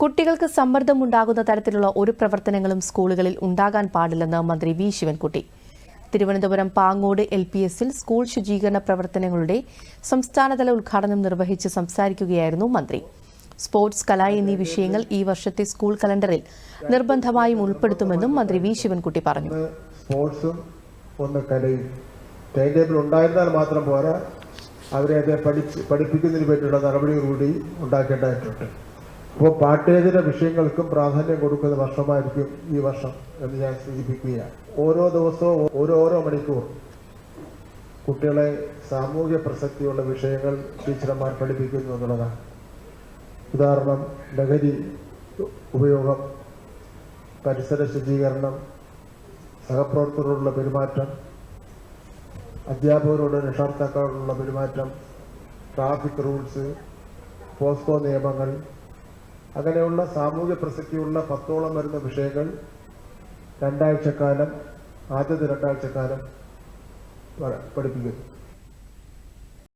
കുട്ടികൾക്ക് സമ്മർദ്ദമുണ്ടാകുന്ന തരത്തിലുള്ള ഒരു പ്രവർത്തനങ്ങളും സ്കൂളുകളിൽ ഉണ്ടാകാൻ പാടില്ലെന്ന് മന്ത്രി V. Sivankutty. Thiruvananthapuram Pangode L. P. എസിൽ സ്കൂൾ ശുചീകരണ പ്രവർത്തനങ്ങളുടെ സംസ്ഥാനതല ഉദ്ഘാടനം നിർവഹിച്ച് സംസാരിക്കുകയായിരുന്നു മന്ത്രി. സ്പോർട്സ് കല എന്നീ വിഷയങ്ങൾ ഈ വർഷത്തെ സ്കൂൾ കലണ്ടറിൽ നിർബന്ധമായും ഉൾപ്പെടുത്തുമെന്നും മന്ത്രി വി. ശിവൻകുട്ടി പറഞ്ഞു. സ്പോർട്സും ഒന്ന് ടേബിൾ മാത്രം പോരാ. അവരെ അത് പഠിപ്പിക്കുന്നതിന് വേണ്ടിയുള്ള നടപടികൾ കൂടി ഉണ്ടാക്കേണ്ടതായിട്ടുണ്ട്. അപ്പോൾ പാഠ്യേതര വിഷയങ്ങൾക്കും പ്രാധാന്യം കൊടുക്കുന്ന വർഷമായിരിക്കും ഈ വർഷം എന്ന് ഞാൻ സൂചിപ്പിക്കുകയാണ്. ഓരോ ദിവസവും ഓരോരോ ഓരോ മണിക്കൂർ കുട്ടികളെ സാമൂഹ്യ പ്രസക്തിയുള്ള വിഷയങ്ങൾ ടീച്ചർമാർ പഠിപ്പിക്കുന്നു എന്നുള്ളതാണ്. ഉദാഹരണം ലഹരി ഉപയോഗം പരിസര ശുചീകരണം സഹപ്രവർത്തകരോടുള്ള പെരുമാറ്റം അധ്യാപകരോട് രക്ഷാകർത്താക്കളോടുള്ള പെരുമാറ്റം ട്രാഫിക് റൂൾസ് പോസ്കോ നിയമങ്ങൾ അങ്ങനെയുള്ള സാമൂഹ്യ പ്രസക്തിയുള്ള പത്തോളം വരുന്ന വിഷയങ്ങൾ രണ്ടാഴ്ചക്കാലം ആദ്യത്തെ രണ്ടാഴ്ചക്കാലം പഠിപ്പിക്കുന്നു